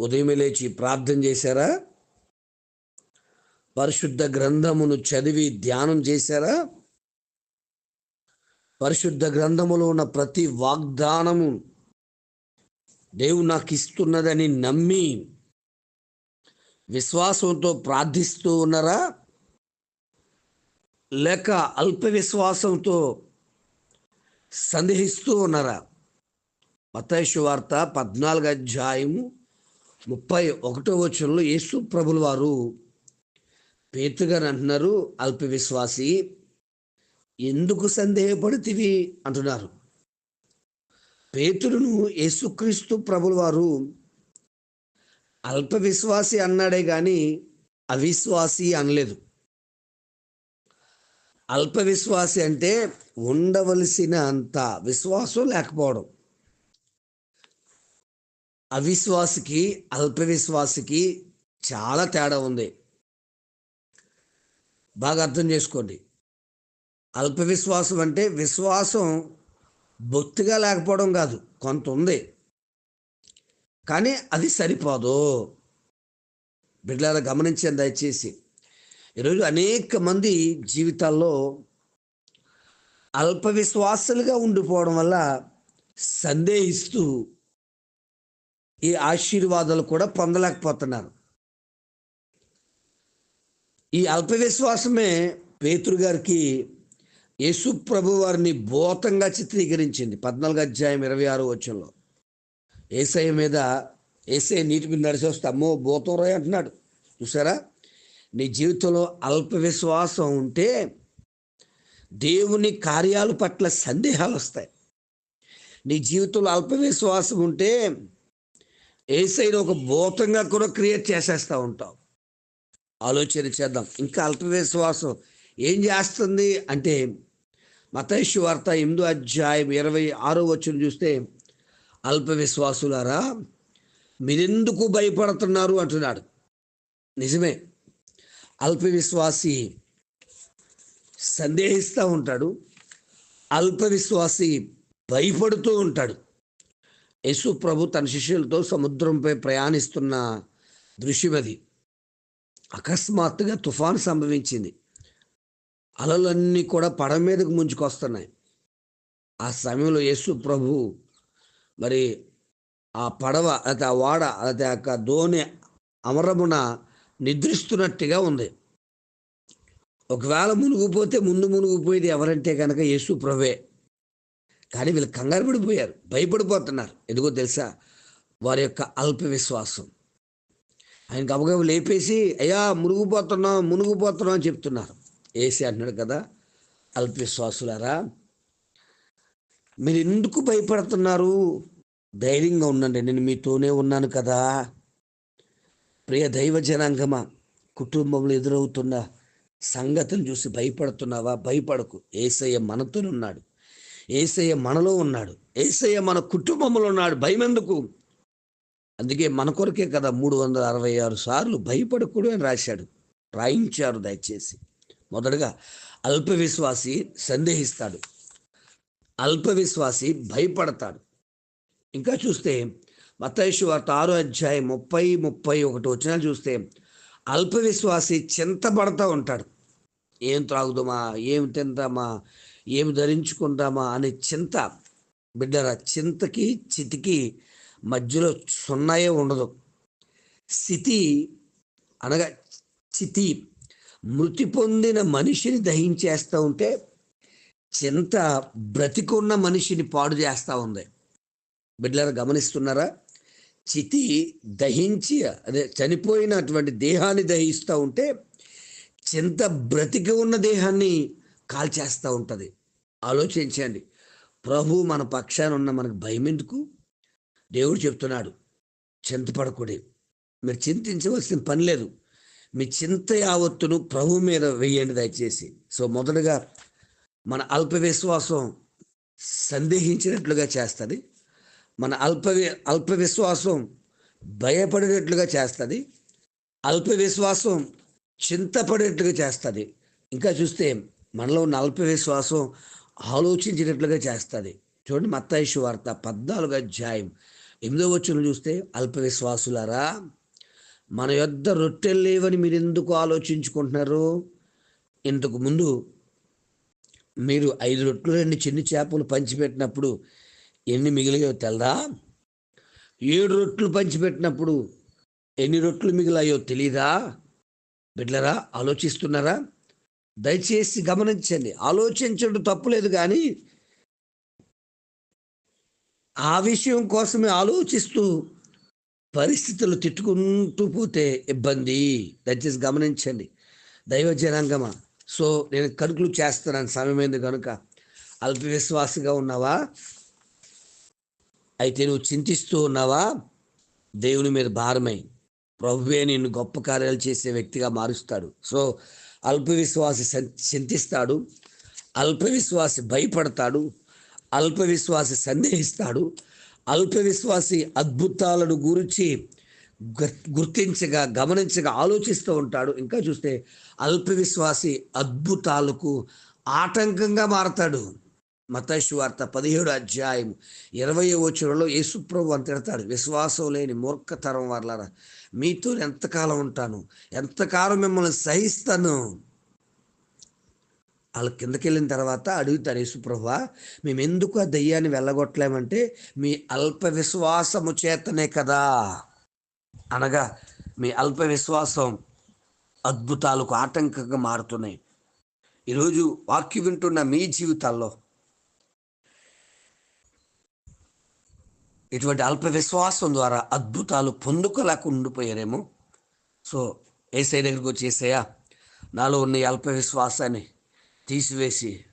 ఉదయం లేచి ప్రార్థన చేశారా? పరిశుద్ధ గ్రంథమును చదివి ధ్యానం చేశారా? పరిశుద్ధ గ్రంథములో ఉన్న ప్రతి వాగ్దానము దేవుడు నాకు ఇస్తున్నదని నమ్మి విశ్వాసంతో ప్రార్థిస్తూ ఉన్నారా? లేక అల్ప విశ్వాసంతో సందేహిస్తూ ఉన్నారా? మతేశ్వార్త పద్నాలుగు అధ్యాయము ముప్పై ఒకటో వచనంలో యేసు ప్రభులు వారు పేతుగారు అంటున్నారు అల్ప విశ్వాసి ఎందుకు సందేహపడితివి? అంటున్నారు. పేతురును యేసుక్రీస్తు ప్రభులు వారు అల్ప విశ్వాసి అన్నాడే కానీ అవిశ్వాసి అనలేదు. అల్ప విశ్వాసి అంటే ఉండవలసిన అంత విశ్వాసం లేకపోవడం. అవిశ్వాసికి అల్ప విశ్వాసికి చాలా తేడా ఉంది. బాగా అర్థం చేసుకోండి. అల్ప విశ్వాసం అంటే విశ్వాసం బొత్తిగా లేకపోవడం కాదు కొంత ఉంది. కానీ అది సరిపోదు. బిడ్డల గమనించండి దయచేసి. ఈరోజు అనేక మంది జీవితాల్లో అల్ప విశ్వాసాలుగా ఉండిపోవడం వల్ల సందేహిస్తూ ఈ ఆశీర్వాదాలు కూడా పొందలేకపోతున్నారు. ఈ అల్ప విశ్వాసమే పేతురు గారికి యేసు ప్రభు వారిని భూతంగా చిత్రీకరించింది. పద్నాలుగు అధ్యాయం ఇరవై ఆరు వచ్చంలో ఏసఐ మీద ఏసఐ నీటి మీద నడిచి వస్తే అమ్మో భూతం రాయి అంటున్నాడు. చూసారా నీ జీవితంలో అల్ప విశ్వాసం ఉంటే దేవుని కార్యాల పట్ల సందేహాలు వస్తాయి. నీ జీవితంలో అల్ప విశ్వాసం ఉంటే ఏసైని ఒక భూతంగా కూడా క్రియేట్ చేసేస్తూ ఉంటాం. ఆలోచన చేద్దాం. ఇంకా అల్ప విశ్వాసం ఏం చేస్తుంది అంటే మతైషు వార్త ఎనిమిదో అధ్యాయం ఇరవై ఆరో వచ్చిన చూస్తే అల్ప విశ్వాసులారా మీరెందుకు భయపడుతున్నారు అంటున్నాడు. నిజమే. అల్ప విశ్వాసి సందేహిస్తూ ఉంటాడు. అల్ప విశ్వాసి భయపడుతూ ఉంటాడు. యేసు ప్రభు తన శిష్యులతో సముద్రంపై ప్రయాణిస్తున్న దృశ్యం అది. అకస్మాత్తుగా తుఫాను సంభవించింది. అలలన్నీ కూడా పడవ మీదకు ముంచుకొస్తున్నాయి. ఆ సమయంలో యేసు ప్రభు మరి ఆ పడవ అది ఆ వాడ అది ఆ దోణి అమరమున నిద్రిస్తున్నట్టుగా ఉంది. ఒకవేళ మునిగిపోతే ముందు మునిగిపోయేది ఎవరంటే కనుక యేసు ప్రభే. కానీ వీళ్ళు కంగారు పడిపోయారు భయపడిపోతున్నారు. ఎందుకో తెలుసా? వారి యొక్క అల్ప విశ్వాసం ఆయన గబగబ లేపేసి అయ్యా మునిగిపోతున్నాం మునిగిపోతున్నాం అని చెప్తున్నారు. ఏసీ అంటున్నాడు కదా అల్ప విశ్వాసులారా మీరు ఎందుకు భయపడుతున్నారు? ధైర్యంగా ఉండండి నేను మీతోనే ఉన్నాను కదా. ప్రియ దైవ జనాంగమా కుటుంబంలో ఎదురవుతున్న సంగతిని చూసి భయపడుతున్నావా? భయపడకు. ఏసయ్య మనతోనున్నాడు. ఏసయ్య మనలో ఉన్నాడు. ఏసయ్య మన కుటుంబంలో ఉన్నాడు. భయం ఎందుకు అందుకే మన కొరకే కదా మూడు వందల అరవై ఆరు సార్లు భయపడకూడదు అని రాశాడు. రాయించారు దయచేసి. మొదటగా అల్ప విశ్వాసి సందేహిస్తాడు. అల్ప విశ్వాసి భయపడతాడు. ఇంకా చూస్తే మతేషు వార్త ఆరో అధ్యాయం ముప్పై ముప్పై ఒకటి వచ్చినా చూస్తే అల్ప విశ్వాసి చింతపడతా ఉంటాడు. ఏం త్రాగుదామా? ఏం తిందామా? ఏమి ధరించుకుందామా అనే చింత బిడ్డరా చింతకి చితికి మధ్యలో సున్నాయే ఉండదు. స్థితి అనగా చితి మృతి పొందిన మనిషిని దహించేస్తూ ఉంటే చింత బ్రతికున్న మనిషిని పాడు చేస్తూ ఉంది. బిడ్డలారా గమనిస్తున్నారా? చితి దహించి అదే చనిపోయినటువంటి దేహాన్ని దహిస్తూ ఉంటే చింత బ్రతికి ఉన్న దేహాన్ని కాల్చేస్తూ ఉంటుంది. ఆలోచించండి. ప్రభు మన పక్షాన ఉన్న మనకు భయం ఎందుకు? దేవుడు చెప్తున్నాడు చింతపడకూడే. మీరు చింతించవలసిన పని లేదు. మీ చింత యావత్తును ప్రభు మీద వేయండి దయచేసి. సో మొదటగా మన అల్ప విశ్వాసం సందేహించినట్లుగా చేస్తుంది. మన అల్ప అల్ప విశ్వాసం భయపడినట్లుగా చేస్తుంది. అల్ప విశ్వాసం చింతపడేట్లుగా చేస్తుంది. ఇంకా చూస్తే మనలో ఉన్న అల్ప విశ్వాసం ఆలోచించినట్లుగా చేస్తుంది. చూడండి మత్తాయిషు వార్త పద్నాలుగు అధ్యాయం ఎనిమిదో వచ్చిన చూస్తే అల్ప విశ్వాసులారా మన యొద్ద రొట్టెలు లేవని మీరు ఎందుకు ఆలోచించుకుంటున్నారు? ఇంతకు ముందు మీరు ఐదు రొట్టెలు రెండు చిన్ని చేపలు పంచిపెట్టినప్పుడు ఎన్ని మిగిలియో తెల్దా? ఏడు రొట్లు పంచిపెట్టినప్పుడు ఎన్ని రొట్లు మిగిలాయో తెలీదా? బిడ్లరా ఆలోచిస్తున్నారా? దయచేసి గమనించండి. ఆలోచించడం తప్పులేదు కానీ ఆ విషయం కోసమే ఆలోచిస్తూ పరిస్థితులు తిట్టుకుంటూ పోతే ఇబ్బంది. దయచేసి గమనించండి. దైవ జనాంగమా సో నేను కనుకలు చేస్తున్నాను. సమయమైంది కనుక. అల్ప విశ్వాసగా ఉన్నావా? అయితే నువ్వు చింతిస్తూ ఉన్నావా? దేవుని మీద భారమై. ప్రభువే నిన్ను గొప్ప కార్యాలు చేసే వ్యక్తిగా మారుస్తాడు. సో అల్ప విశ్వాసి చింతిస్తాడు. అల్పవిశ్వాసి భయపడతాడు. అల్ప విశ్వాసి సందేహిస్తాడు. అల్పవిశ్వాసి అద్భుతాలను గురించి గుర్తించగా గమనించగా ఆలోచిస్తూ ఉంటాడు. ఇంకా చూస్తే అల్పవిశ్వాసి అద్భుతాలకు ఆటంకంగా మారతాడు. మతైసు వార్త పదిహేడు అధ్యాయం ఇరవై వచనంలో యేసుప్రభు అని తిడతాడు విశ్వాసం లేని మూర్ఖతరం వాళ్ళరా మీతో ఎంతకాలం ఉంటాను ఎంతకాలం మిమ్మల్ని సహిస్తాను? వాళ్ళ కిందకి వెళ్ళిన తర్వాత అడుగుతారు యేసుప్రభు మేము ఎందుకు ఆ దయ్యాన్ని వెళ్ళగొట్టలేమంటే మీ అల్ప విశ్వాసము చేతనే కదా? అనగా మీ అల్ప విశ్వాసం అద్భుతాలకు ఆటంకంగా మారుతున్నాయి. ఈరోజు వాక్యం వింటున్న మీ జీవితాల్లో ఇటువంటి అల్ప విశ్వాసం ద్వారా అద్భుతాలు పొందుకోలేక ఉండిపోయారేమో. సో ఏసై దగ్గరికి వచ్చి ఏసయ్యా నాలో ఉన్న ఈ అల్ప విశ్వాసాన్ని తీసివేసి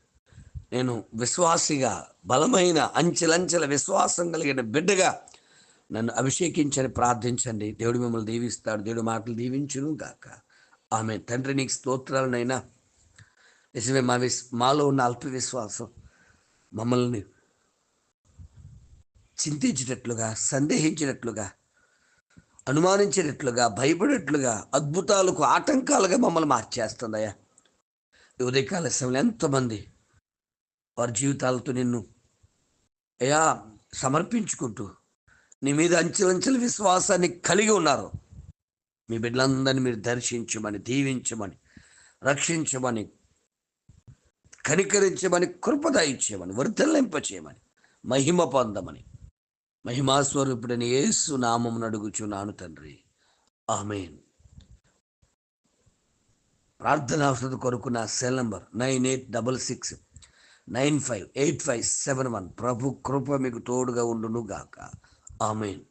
నేను విశ్వాసిగా బలమైన అంచెలంచెల విశ్వాసం కలిగిన బిడ్డగా నన్ను అభిషేకించని ప్రార్థించండి. దేవుడు మిమ్మల్ని దీవిస్తాడు. దేవుడు మాటలు దీవించును గాక. ఆమె తండ్రి నీకు స్తోత్రాలనైనా నిజమే మా విశ్ మాలో ఉన్న అల్ప విశ్వాసం మమ్మల్ని చింతించినట్లుగా సందేహించినట్లుగా అనుమానించినట్లుగా భయపడేట్లుగా అద్భుతాలకు ఆటంకాలుగా మమ్మల్ని మార్చేస్తుందయ్యా. ఉదయకాల సమయంలో ఎంతమంది వారి జీవితాలతో నిన్ను అయా సమర్పించుకుంటూ నీ మీద అంచెలంచెల విశ్వాసాన్ని కలిగి ఉన్నారు. మీ బిడ్డలందరినీ మీరు దర్శించమని దీవించమని రక్షించమని కనికరించమని కృపద ఇచ్చేయమని వర్ధలింపచేయమని మహిమ పొందమని. మహిమాస్వరూపుడని యేసు నామం అడుగుచున్నాను తండ్రి. ఆమెన్. ప్రార్థనా అవసరం కొరకు నా cell number nine eight double six nine five eight five seven one. ప్రభు కృప మీకు తోడుగా ఉండును గాక. ఆమెన్.